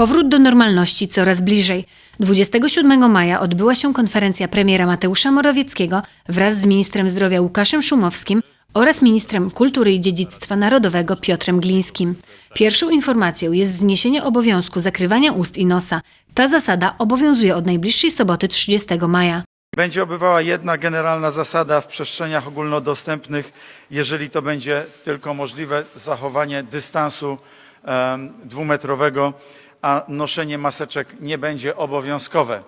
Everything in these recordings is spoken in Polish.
Powrót do normalności coraz bliżej. 27 maja odbyła się konferencja premiera Mateusza Morawieckiego wraz z ministrem zdrowia Łukaszem Szumowskim oraz ministrem kultury i dziedzictwa narodowego Piotrem Glińskim. Pierwszą informacją jest zniesienie obowiązku zakrywania ust i nosa. Ta zasada obowiązuje od najbliższej soboty 30 maja. Będzie obywała jedna generalna zasada w przestrzeniach ogólnodostępnych, jeżeli to będzie tylko możliwe, zachowanie dystansu dwumetrowego, a noszenie maseczek nie będzie obowiązkowe.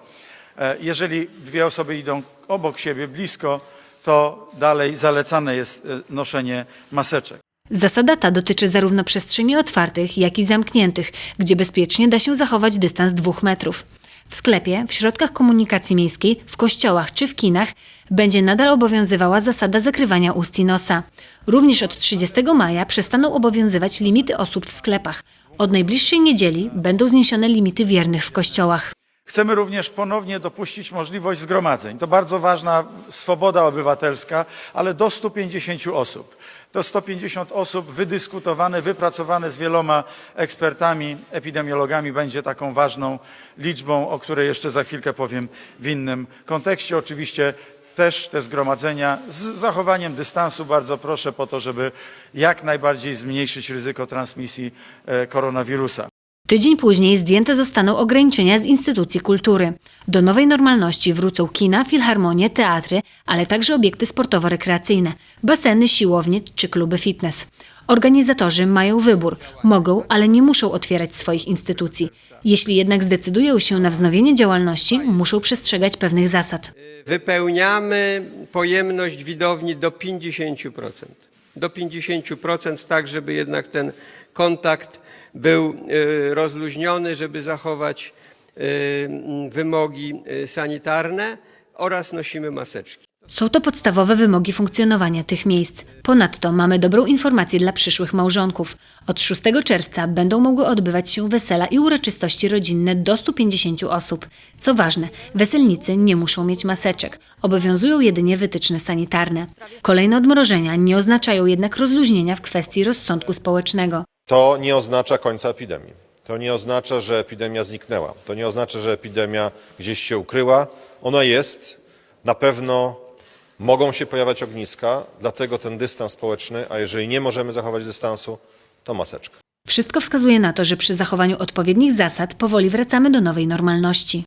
E, Jeżeli dwie osoby idą obok siebie blisko, to dalej zalecane jest e, noszenie maseczek. Zasada ta dotyczy zarówno przestrzeni otwartych, jak i zamkniętych, gdzie bezpiecznie da się zachować dystans dwóch metrów. W sklepie, w środkach komunikacji miejskiej, w kościołach czy w kinach będzie nadal obowiązywała zasada zakrywania ust i nosa. Również od 30 maja przestaną obowiązywać limity osób w sklepach. Od najbliższej niedzieli będą zniesione limity wiernych w kościołach. Chcemy również ponownie dopuścić możliwość zgromadzeń. To bardzo ważna swoboda obywatelska, ale do 150 osób. To 150 osób wydyskutowane, wypracowane z wieloma ekspertami, epidemiologami będzie taką ważną liczbą, o której jeszcze za chwilkę powiem w innym kontekście. Oczywiście też te zgromadzenia z zachowaniem dystansu bardzo proszę po to, żeby jak najbardziej zmniejszyć ryzyko transmisji e, koronawirusa. Tydzień później zdjęte zostaną ograniczenia z instytucji kultury. Do nowej normalności wrócą kina, filharmonie, teatry, ale także obiekty sportowo-rekreacyjne, baseny, siłownie czy kluby fitness. Organizatorzy mają wybór. Mogą, ale nie muszą otwierać swoich instytucji. Jeśli jednak zdecydują się na wznowienie działalności, muszą przestrzegać pewnych zasad. Wypełniamy pojemność widowni do 50%. Do 50%, tak żeby jednak ten kontakt był y, rozluźniony, żeby zachować y, wymogi y, sanitarne oraz nosimy maseczki. Są to podstawowe wymogi funkcjonowania tych miejsc. Ponadto mamy dobrą informację dla przyszłych małżonków. Od 6 czerwca będą mogły odbywać się wesela i uroczystości rodzinne do 150 osób. Co ważne, weselnicy nie muszą mieć maseczek. Obowiązują jedynie wytyczne sanitarne. Kolejne odmrożenia nie oznaczają jednak rozluźnienia w kwestii rozsądku społecznego. To nie oznacza końca epidemii. To nie oznacza, że epidemia zniknęła. To nie oznacza, że epidemia gdzieś się ukryła. Ona jest. Na pewno mogą się pojawiać ogniska, dlatego ten dystans społeczny, a jeżeli nie możemy zachować dystansu, to maseczka. Wszystko wskazuje na to, że przy zachowaniu odpowiednich zasad powoli wracamy do nowej normalności.